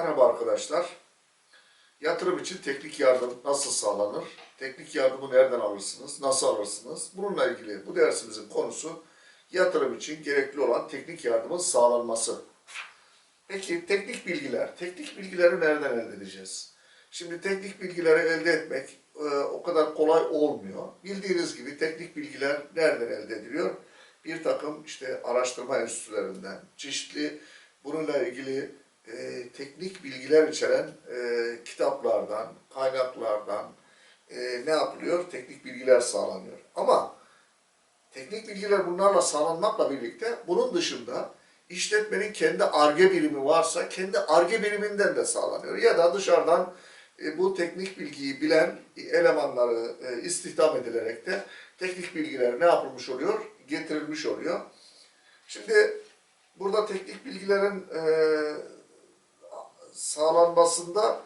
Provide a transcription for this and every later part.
Merhaba arkadaşlar. Yatırım için teknik yardım nasıl sağlanır? Teknik yardımı nereden alırsınız? Nasıl alırsınız? Bununla ilgili bu dersimizin konusu yatırım için gerekli olan teknik yardımın sağlanması. Peki teknik bilgiler. Teknik bilgileri nereden elde edeceğiz? Şimdi teknik bilgileri elde etmek e, o kadar kolay olmuyor. Bildiğiniz gibi teknik bilgiler nereden elde ediliyor? Bir takım işte araştırma enstitülerinden, çeşitli bununla ilgili e, teknik bilgiler içeren e, kitaplardan, kaynaklardan e, ne yapılıyor? Teknik bilgiler sağlanıyor. Ama teknik bilgiler bunlarla sağlanmakla birlikte bunun dışında işletmenin kendi arge birimi varsa kendi arge biriminden de sağlanıyor. Ya da dışarıdan e, bu teknik bilgiyi bilen elemanları e, istihdam edilerek de teknik bilgiler ne yapılmış oluyor? Getirilmiş oluyor. Şimdi burada teknik bilgilerin e, sağlanmasında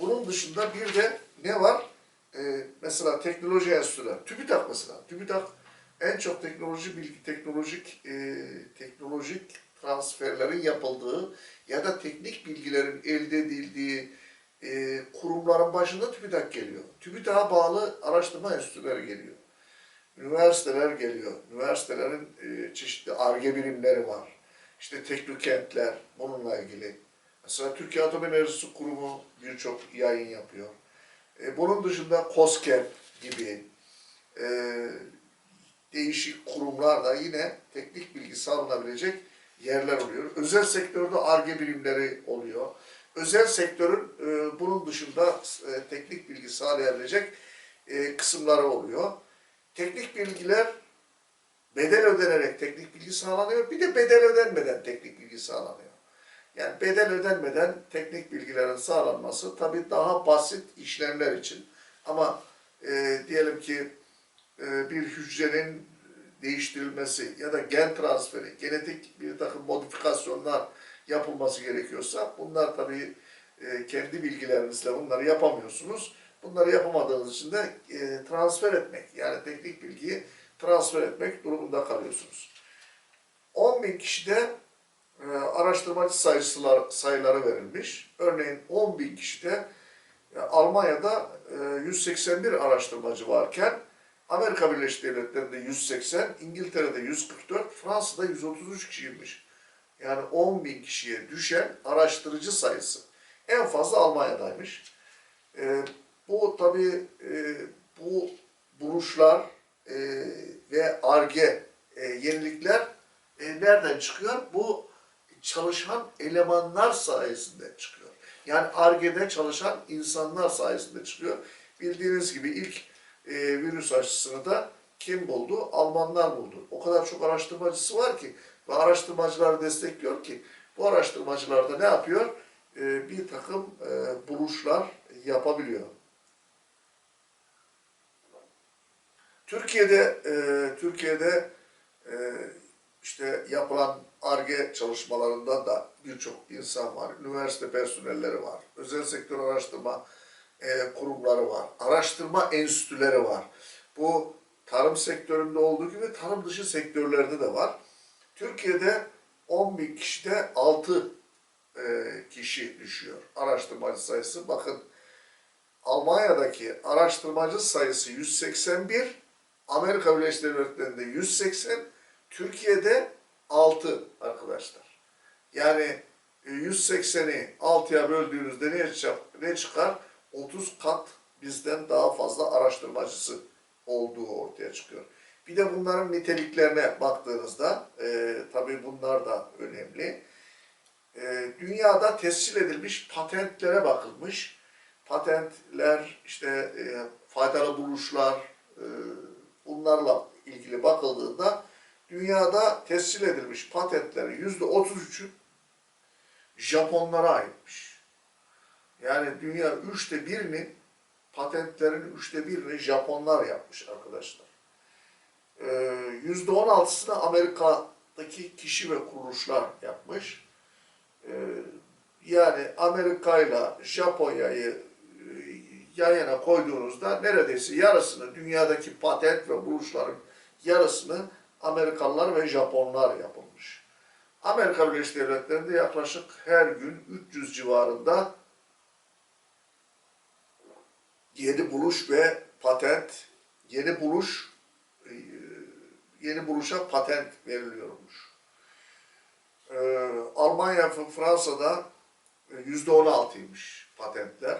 bunun dışında bir de ne var? E, mesela teknoloji enstitüleri. TÜBİTAK mesela. TÜBİTAK en çok teknoloji bilgi, teknolojik e, teknolojik transferlerin yapıldığı ya da teknik bilgilerin elde edildiği e, kurumların başında TÜBİTAK geliyor. TÜBİTAK'a bağlı araştırma enstitüleri geliyor. Üniversiteler geliyor. Üniversitelerin e, çeşitli ARGE birimleri var. İşte teknokentler bununla ilgili. Mesela Türkiye Atom Enerjisi Kurumu birçok yayın yapıyor. E, bunun dışında COSGAP gibi e, değişik kurumlar da yine teknik bilgi sağlanabilecek yerler oluyor. Özel sektörde ARGE birimleri oluyor. Özel sektörün e, bunun dışında e, teknik bilgi sağlayabilecek e, kısımları oluyor. Teknik bilgiler bedel ödenerek teknik bilgi sağlanıyor. Bir de bedel ödenmeden teknik bilgi sağlanıyor. Yani bedel ödenmeden teknik bilgilerin sağlanması tabii daha basit işlemler için. Ama e, diyelim ki e, bir hücrenin değiştirilmesi ya da gen transferi, genetik bir takım modifikasyonlar yapılması gerekiyorsa bunlar tabii e, kendi bilgilerinizle bunları yapamıyorsunuz. Bunları yapamadığınız için de e, transfer etmek yani teknik bilgiyi transfer etmek durumunda kalıyorsunuz. 10 bin kişide araştırmacı sayısılar, sayıları verilmiş. Örneğin 10 bin kişide e, Almanya'da e, 181 araştırmacı varken Amerika Birleşik Devletleri'nde 180, İngiltere'de 144, Fransa'da 133 kişiymiş. Yani 10 bin kişiye düşen araştırıcı sayısı. En fazla Almanya'daymış. E, bu tabii e, bu buluşlar e, ve ARGE e, yenilikler e, nereden çıkıyor? Bu çalışan elemanlar sayesinde çıkıyor. Yani ARGE'de çalışan insanlar sayesinde çıkıyor. Bildiğiniz gibi ilk e, virüs aşısını da kim buldu? Almanlar buldu. O kadar çok araştırmacısı var ki ve araştırmacıları destekliyor ki bu araştırmacılar da ne yapıyor? E, bir takım e, buluşlar yapabiliyor. Türkiye'de e, Türkiye'de e, işte yapılan ARGE çalışmalarında da birçok insan var. Üniversite personelleri var. Özel sektör araştırma e, kurumları var. Araştırma enstitüleri var. Bu tarım sektöründe olduğu gibi tarım dışı sektörlerde de var. Türkiye'de 10 bin kişide 6 e, kişi düşüyor. Araştırmacı sayısı. Bakın Almanya'daki araştırmacı sayısı 181, Amerika Birleşik Devletleri'nde 180, Türkiye'de 6 arkadaşlar. Yani 180'i 6'ya böldüğünüzde ne, ne çıkar? 30 kat bizden daha fazla araştırmacısı olduğu ortaya çıkıyor. Bir de bunların niteliklerine baktığınızda e, tabii bunlar da önemli. E, dünyada tescil edilmiş patentlere bakılmış. Patentler, işte e, faydalı buluşlar, e, bunlarla ilgili bakıldığında dünyada tescil edilmiş patentlerin yüzde 33'ü Japonlara aitmiş. Yani dünya üçte birini patentlerin üçte birini Japonlar yapmış arkadaşlar. Ee, Yüzde on altısını Amerika'daki kişi ve kuruluşlar yapmış. Ee, yani Amerika ile Japonya'yı e, yan yana koyduğunuzda neredeyse yarısını dünyadaki patent ve buluşların yarısını Amerikalılar ve Japonlar yapılmış. Amerika Birleşik Devletleri'nde yaklaşık her gün 300 civarında yeni buluş ve patent, yeni buluş, e, yeni buluşa patent veriliyormuş. Ee, Almanya ve Fransa'da yüzde on altıymış patentler.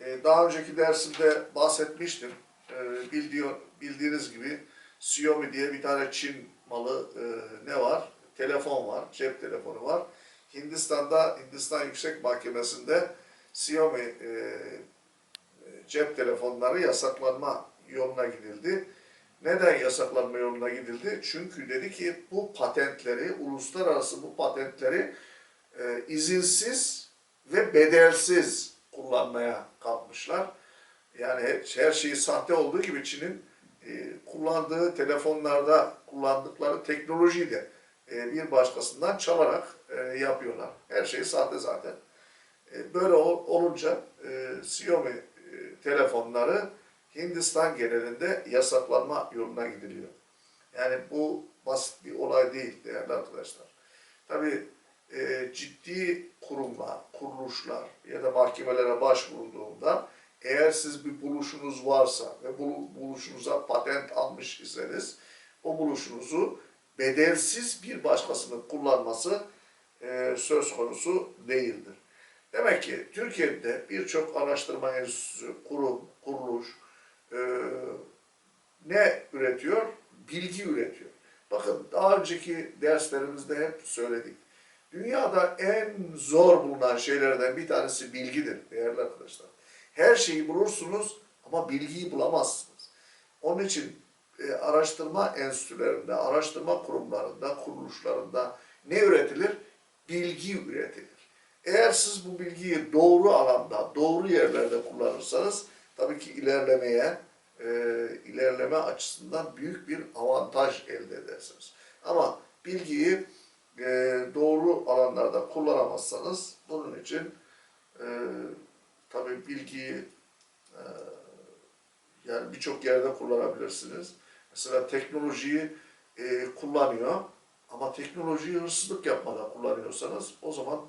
Ee, daha önceki dersimde bahsetmiştim. Ee, bildiği, bildiğiniz gibi Xiaomi diye bir tane Çin malı e, ne var? Telefon var, cep telefonu var. Hindistan'da, Hindistan Yüksek Mahkemesi'nde Xiaomi e, cep telefonları yasaklanma yoluna gidildi. Neden yasaklanma yoluna gidildi? Çünkü dedi ki bu patentleri, uluslararası bu patentleri e, izinsiz ve bedelsiz kullanmaya kalkmışlar. Yani her şeyi sahte olduğu gibi Çin'in kullandığı telefonlarda kullandıkları teknolojiyi de e, bir başkasından çalarak e, yapıyorlar. Her şey sahte zaten. E, böyle ol- olunca e, Xiaomi e, telefonları Hindistan genelinde yasaklanma yoluna gidiliyor. Yani bu basit bir olay değil değerli arkadaşlar. Tabii e, ciddi kurumlar, kuruluşlar ya da mahkemelere başvurulduğunda eğer siz bir buluşunuz varsa ve bu buluşunuza patent almış iseniz o buluşunuzu bedelsiz bir başkasının kullanması e, söz konusu değildir. Demek ki Türkiye'de birçok araştırma enstitüsü, kurum, kuruluş e, ne üretiyor? Bilgi üretiyor. Bakın daha önceki derslerimizde hep söyledik. Dünyada en zor bulunan şeylerden bir tanesi bilgidir değerli arkadaşlar. Her şeyi bulursunuz ama bilgiyi bulamazsınız. Onun için e, araştırma enstitülerinde, araştırma kurumlarında, kuruluşlarında ne üretilir? Bilgi üretilir. Eğer siz bu bilgiyi doğru alanda, doğru yerlerde kullanırsanız tabii ki ilerlemeye, e, ilerleme açısından büyük bir avantaj elde edersiniz. Ama bilgiyi e, doğru alanlarda kullanamazsanız bunun için e, tabii bilgiyi e, yani birçok yerde kullanabilirsiniz. Mesela teknolojiyi e, kullanıyor ama teknolojiyi hırsızlık yapmadan kullanıyorsanız o zaman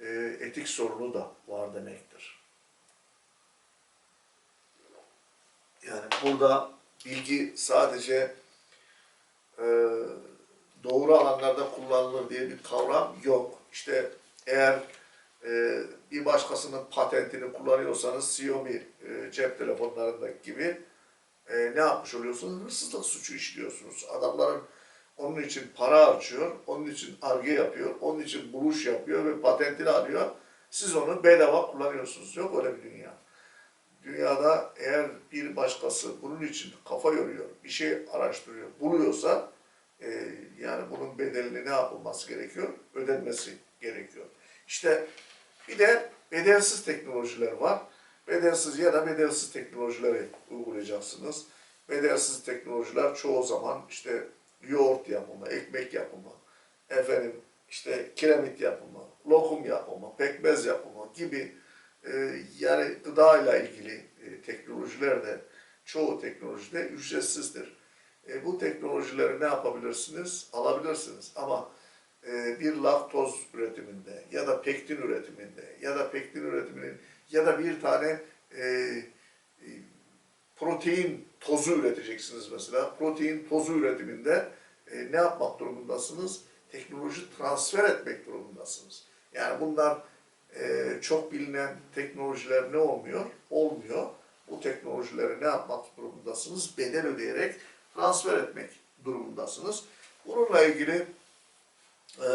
e, etik sorunu da var demektir. Yani burada bilgi sadece e, doğru alanlarda kullanılır diye bir kavram yok. İşte eğer e, bir başkasının patentini kullanıyorsanız Xiaomi e, cep telefonlarındaki gibi e, ne yapmış oluyorsunuz? Hırsızlık suçu işliyorsunuz. Adamların onun için para harcıyor, onun için arge yapıyor, onun için buluş yapıyor ve patentini alıyor. Siz onu bedava kullanıyorsunuz. Yok öyle bir dünya. Dünyada eğer bir başkası bunun için kafa yoruyor, bir şey araştırıyor, buluyorsa e, yani bunun bedelini ne yapılması gerekiyor? Ödenmesi gerekiyor. İşte bir de bedelsiz teknolojiler var. Bedelsiz ya da bedelsiz teknolojileri uygulayacaksınız. Bedelsiz teknolojiler çoğu zaman işte yoğurt yapımı, ekmek yapımı, efendim işte kiremit yapımı, lokum yapımı, pekmez yapımı gibi e, yani gıda ile ilgili e, teknolojiler de çoğu teknolojide ücretsizdir. E, bu teknolojileri ne yapabilirsiniz? Alabilirsiniz ama bir laktoz üretiminde ya da pektin üretiminde ya da pektin üretiminin ya da bir tane e, e, protein tozu üreteceksiniz mesela. Protein tozu üretiminde e, ne yapmak durumundasınız? Teknoloji transfer etmek durumundasınız. Yani bunlar e, çok bilinen teknolojiler ne olmuyor? Olmuyor. Bu teknolojileri ne yapmak durumundasınız? Bedel ödeyerek transfer etmek durumundasınız. Bununla ilgili e,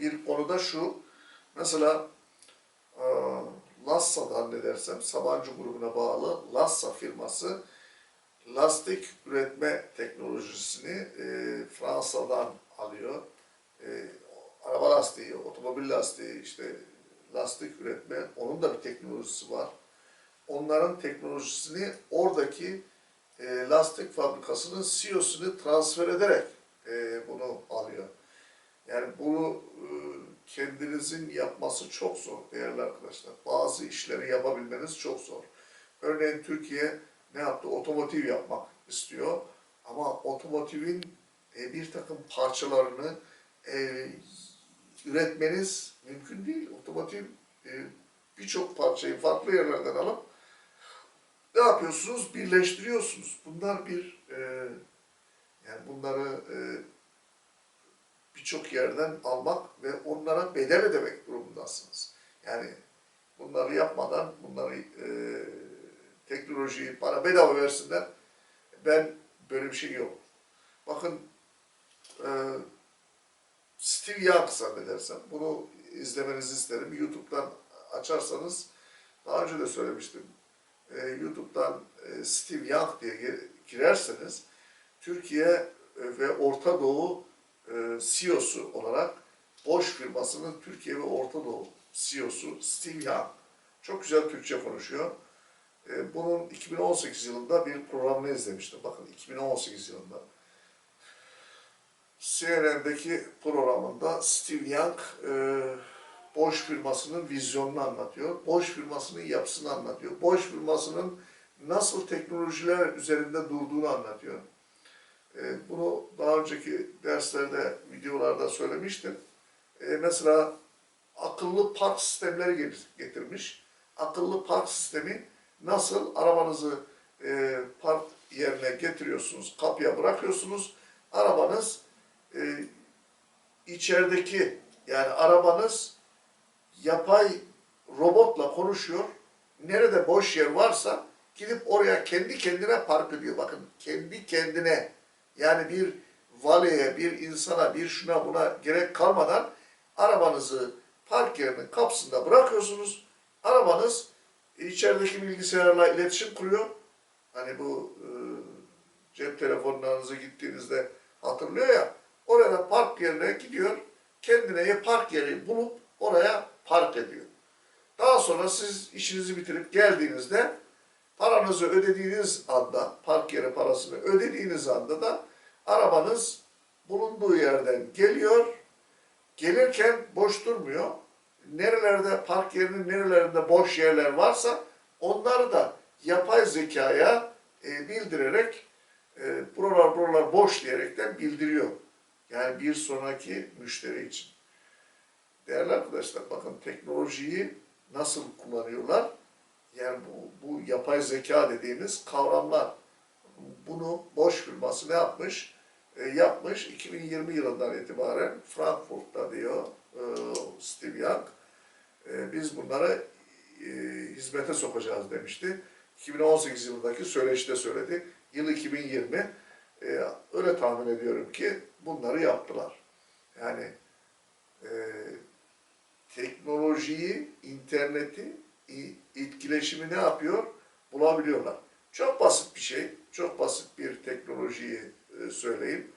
bir konuda şu, mesela e, Lassa'dan ne dersem, Sabancı grubuna bağlı Lassa firması lastik üretme teknolojisini e, Fransa'dan alıyor. E, araba lastiği, otomobil lastiği, işte lastik üretme, onun da bir teknolojisi var. Onların teknolojisini oradaki e, lastik fabrikasının CEO'sunu transfer ederek e, bunu. Yani bunu e, kendinizin yapması çok zor değerli arkadaşlar. Bazı işleri yapabilmeniz çok zor. Örneğin Türkiye ne yaptı? Otomotiv yapmak istiyor. Ama otomotivin e, bir takım parçalarını e, üretmeniz mümkün değil. Otomotiv birçok parçayı farklı yerlerden alıp ne yapıyorsunuz? Birleştiriyorsunuz. Bunlar bir yani bunları birçok yerden almak ve onlara bedel ödemek durumundasınız. Yani bunları yapmadan bunları e, teknolojiyi bana bedava versinler. Ben böyle bir şey yok. Bakın e, Steve Young zannedersem bunu izlemenizi isterim. YouTube'dan açarsanız daha önce de söylemiştim. E, YouTube'dan e, Steve Young diye gi- girerseniz Türkiye e, ve Orta Doğu e, CEO'su olarak Bosch firmasının Türkiye ve Orta Doğu CEO'su Steve Young. Çok güzel Türkçe konuşuyor. E, bunun 2018 yılında bir programını izlemiştim. Bakın 2018 yılında. CNN'deki programında Steve Young e, Bosch firmasının vizyonunu anlatıyor. Bosch firmasının yapısını anlatıyor. Bosch firmasının nasıl teknolojiler üzerinde durduğunu anlatıyor. E, bunu daha önceki derslerde, videolarda söylemiştim. E, mesela akıllı park sistemleri get- getirmiş. Akıllı park sistemi nasıl arabanızı e, park yerine getiriyorsunuz, kapıya bırakıyorsunuz. Arabanız e, içerideki yani arabanız yapay robotla konuşuyor. Nerede boş yer varsa gidip oraya kendi kendine park ediyor. Bakın kendi kendine yani bir valeye, bir insana, bir şuna buna gerek kalmadan arabanızı park yerinin kapısında bırakıyorsunuz. Arabanız içerideki bilgisayarla iletişim kuruyor. Hani bu e, cep telefonlarınızı gittiğinizde hatırlıyor ya. Oraya park yerine gidiyor. Kendine park yeri bulup oraya park ediyor. Daha sonra siz işinizi bitirip geldiğinizde paranızı ödediğiniz anda, park yeri parasını ödediğiniz anda da arabanız bulunduğu yerden geliyor. Gelirken boş durmuyor. Nerelerde park yerinin nerelerinde boş yerler varsa onları da yapay zekaya e, bildirerek e, buralar buralar boş diyerekten bildiriyor. Yani bir sonraki müşteri için. Değerli arkadaşlar bakın teknolojiyi nasıl kullanıyorlar? Yani bu, bu yapay zeka dediğimiz kavramlar. Bunu Bosch firması ne yapmış? E, yapmış 2020 yılından itibaren Frankfurt'ta diyor e, Steve Young. E, biz bunları hizmete sokacağız demişti. 2018 yılındaki söyleşide söyledi. Yıl 2020. E, öyle tahmin ediyorum ki bunları yaptılar. Yani teknolojiyi, interneti, etkileşimi ne yapıyor? Bulabiliyorlar. Çok basit bir şey, çok basit bir teknolojiyi söyleyeyim.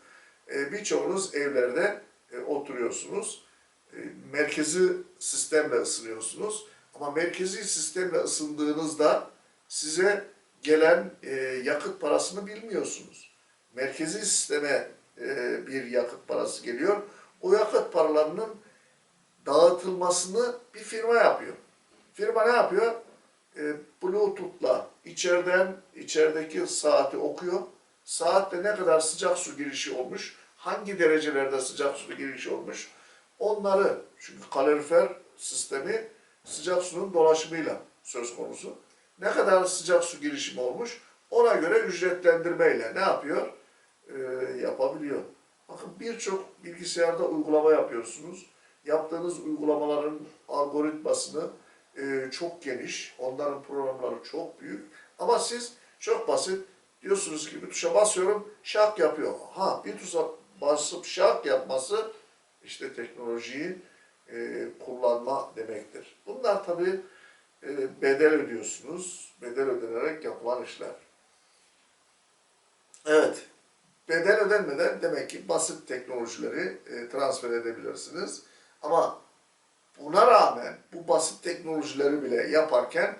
E, birçoğunuz evlerde e, oturuyorsunuz. E, merkezi sistemle ısınıyorsunuz. Ama merkezi sistemle ısındığınızda size gelen e, yakıt parasını bilmiyorsunuz. Merkezi sisteme e, bir yakıt parası geliyor. O yakıt paralarının dağıtılmasını bir firma yapıyor. Firma ne yapıyor? E, Bluetooth'la içeriden içerideki saati okuyor. Saatte ne kadar sıcak su girişi olmuş, hangi derecelerde sıcak su girişi olmuş, onları çünkü kalorifer sistemi sıcak suyun dolaşımıyla söz konusu. Ne kadar sıcak su girişimi olmuş, ona göre ücretlendirmeyle ne yapıyor? E, yapabiliyor. Bakın birçok bilgisayarda uygulama yapıyorsunuz. Yaptığınız uygulamaların algoritmasını e, çok geniş, onların programları çok büyük. Ama siz çok basit diyorsunuz ki bir tuşa basıyorum, şak yapıyor. Ha bir tuşa basıp şak yapması işte teknolojiyi e, kullanma demektir. Bunlar tabii e, bedel ödüyorsunuz. Bedel ödenerek yapılan işler. Evet. Bedel ödenmeden demek ki basit teknolojileri e, transfer edebilirsiniz. Ama buna rağmen bu basit teknolojileri bile yaparken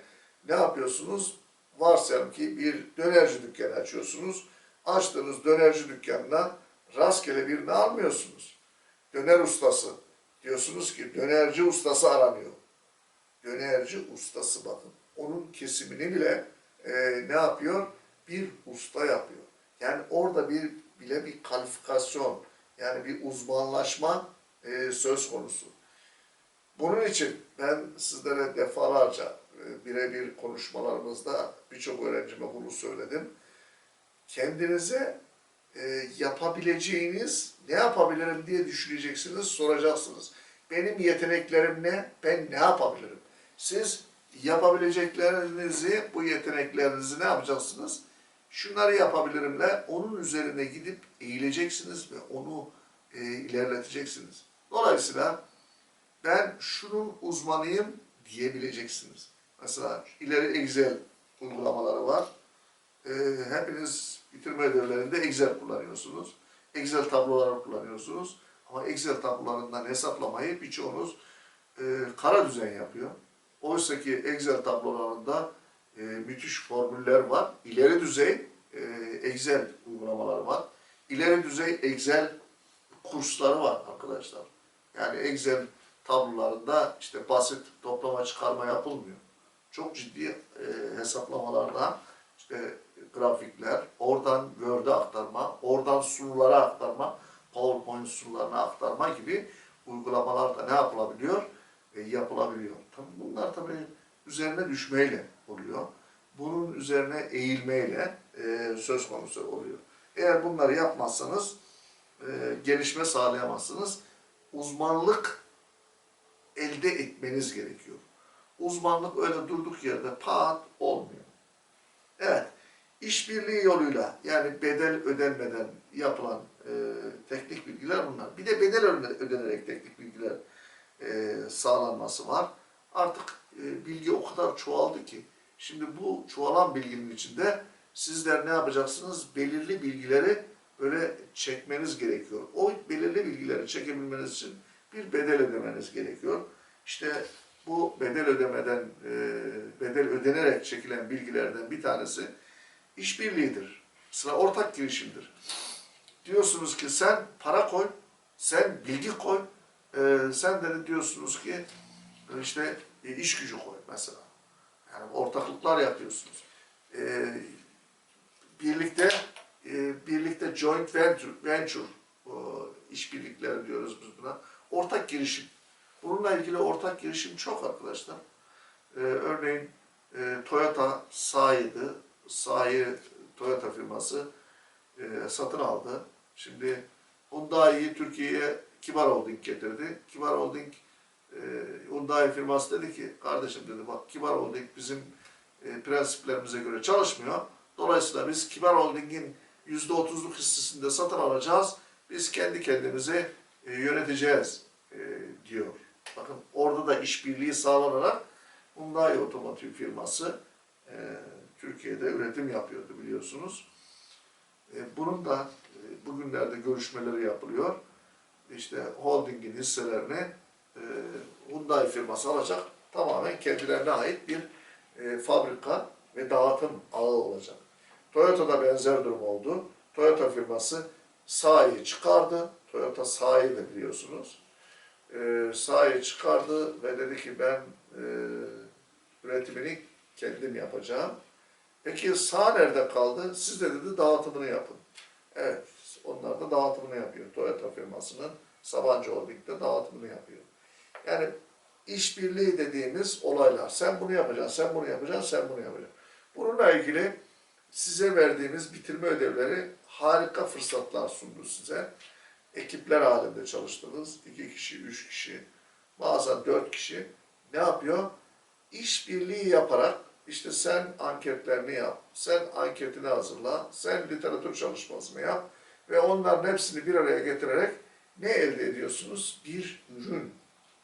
ne yapıyorsunuz? Varsayalım ki bir dönerci dükkanı açıyorsunuz. Açtığınız dönerci dükkanına rastgele birini almıyorsunuz. Döner ustası. Diyorsunuz ki dönerci ustası aranıyor. Dönerci ustası bakın. Onun kesimini bile e, ne yapıyor? Bir usta yapıyor. Yani orada bir bile bir kalifikasyon, yani bir uzmanlaşma e, söz konusu. Bunun için ben sizlere defalarca birebir konuşmalarımızda birçok öğrencime bunu söyledim. Kendinize e, yapabileceğiniz ne yapabilirim diye düşüneceksiniz, soracaksınız. Benim yeteneklerim ne? Ben ne yapabilirim? Siz yapabileceklerinizi, bu yeteneklerinizi ne yapacaksınız? Şunları yapabilirimle onun üzerine gidip eğileceksiniz ve onu e, ilerleteceksiniz. Dolayısıyla ben şunun uzmanıyım diyebileceksiniz. Mesela ileri Excel uygulamaları var. Ee, hepiniz bitirme ödevlerinde Excel kullanıyorsunuz. Excel tabloları kullanıyorsunuz. Ama Excel tablolarından hesaplamayı birçoğunuz e, kara düzen yapıyor. Oysa ki Excel tablolarında e, müthiş formüller var. İleri düzey e, Excel uygulamaları var. İleri düzey Excel kursları var arkadaşlar. Yani Excel tablolarında işte basit toplama çıkarma yapılmıyor. Çok ciddi e, hesaplamalarla işte grafikler, oradan Word'e aktarma, oradan sunulara aktarma, PowerPoint sunularına aktarma gibi uygulamalar da ne yapılabiliyor? E, yapılabiliyor. Tabii bunlar tabii üzerine düşmeyle oluyor. Bunun üzerine eğilmeyle e, söz konusu oluyor. Eğer bunları yapmazsanız e, gelişme sağlayamazsınız. Uzmanlık elde etmeniz gerekiyor. Uzmanlık öyle durduk yerde pat olmuyor. Evet, işbirliği yoluyla yani bedel ödenmeden yapılan e, teknik bilgiler bunlar. Bir de bedel öde- ödenerek teknik bilgiler e, sağlanması var. Artık e, bilgi o kadar çoğaldı ki şimdi bu çoğalan bilginin içinde sizler ne yapacaksınız? Belirli bilgileri böyle çekmeniz gerekiyor. O belirli bilgileri çekebilmeniz için bir bedel ödemeniz gerekiyor. İşte bu bedel ödemeden, e, bedel ödenerek çekilen bilgilerden bir tanesi işbirliğidir. Sıra ortak girişimdir. Diyorsunuz ki sen para koy, sen bilgi koy, e, sen de diyorsunuz ki e, işte iş gücü koy mesela. Yani ortaklıklar yapıyorsunuz. Birlikte birlikte joint venture, venture işbirlikleri diyoruz biz buna. Ortak girişim. Bununla ilgili ortak girişim çok arkadaşlar. E, örneğin e, Toyota Sai'ydi. Sai Toyota firması e, satın aldı. Şimdi Hyundai'yi Türkiye'ye Kibar Holding getirdi. Kibar Holding e, Hyundai firması dedi ki kardeşim dedi bak Kibar Holding bizim e, prensiplerimize göre çalışmıyor. Dolayısıyla biz Kibar Holding'in %30'luk hissesini de satın alacağız. Biz kendi kendimize e, yöneteceğiz e, diyor. Bakın orada da işbirliği sağlanarak Hyundai Otomotiv firması e, Türkiye'de üretim yapıyordu biliyorsunuz. E, bunun da e, bugünlerde görüşmeleri yapılıyor. İşte holdingin hisselerini e, Hyundai firması alacak. Tamamen kendilerine ait bir e, fabrika ve dağıtım ağı olacak. Toyota'da benzer durum oldu. Toyota firması Sai'yi çıkardı. Toyota Sai de biliyorsunuz. E, Sai'yi çıkardı ve dedi ki ben e, üretimini kendim yapacağım. Peki sağ nerede kaldı? Siz de dedi dağıtımını yapın. Evet, onlar da dağıtımını yapıyor. Toyota firmasının Sabancı Holding'de dağıtımını yapıyor. Yani işbirliği dediğimiz olaylar. Sen bunu yapacaksın, sen bunu yapacaksın, sen bunu yapacaksın. Bununla ilgili size verdiğimiz bitirme ödevleri harika fırsatlar sundu size. Ekipler halinde çalıştınız. iki kişi, üç kişi, bazen dört kişi. Ne yapıyor? İşbirliği yaparak işte sen anketlerini yap, sen anketini hazırla, sen literatür çalışmasını yap ve onların hepsini bir araya getirerek ne elde ediyorsunuz? Bir ürün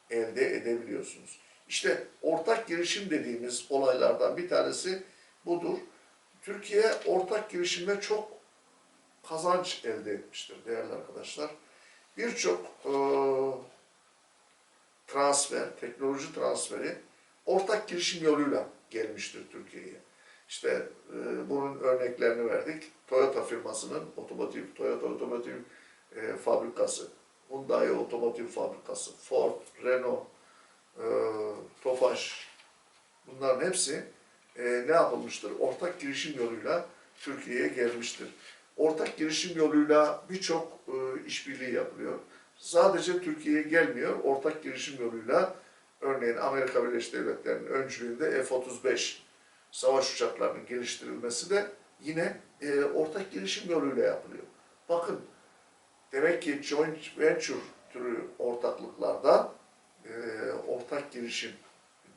elde edebiliyorsunuz. İşte ortak girişim dediğimiz olaylardan bir tanesi budur. Türkiye ortak girişimde çok kazanç elde etmiştir değerli arkadaşlar. Birçok eee, transfer, teknoloji transferi ortak girişim yoluyla gelmiştir Türkiye'ye. İşte e, bunun örneklerini verdik. Toyota firmasının otomotiv, Toyota otomotiv e, fabrikası, Hyundai otomotiv fabrikası, Ford, Renault, e, Tofaş bunların hepsi e, ne yapılmıştır? Ortak girişim yoluyla Türkiye'ye gelmiştir. Ortak girişim yoluyla birçok e, işbirliği yapılıyor. sadece Türkiye'ye gelmiyor. Ortak girişim yoluyla örneğin Amerika Birleşik Devletleri'nin öncülüğünde F-35 savaş uçaklarının geliştirilmesi de yine e, ortak girişim yoluyla yapılıyor. Bakın demek ki joint venture türü ortaklıklarda e, ortak girişim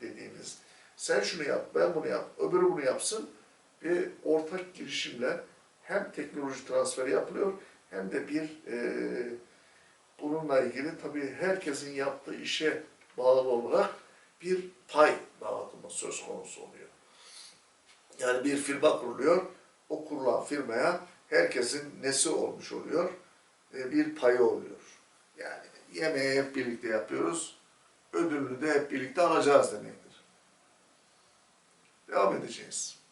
dediğimiz sen şunu yap, ben bunu yap, öbürü bunu yapsın ve ortak girişimle hem teknoloji transferi yapılıyor hem de bir e, bununla ilgili tabii herkesin yaptığı işe bağlı olarak bir pay dağıtımı söz konusu oluyor. Yani bir firma kuruluyor, o kurulan firmaya herkesin nesi olmuş oluyor, e, bir payı oluyor. Yani yemeği hep birlikte yapıyoruz, ödülünü de hep birlikte alacağız demektir. Devam edeceğiz.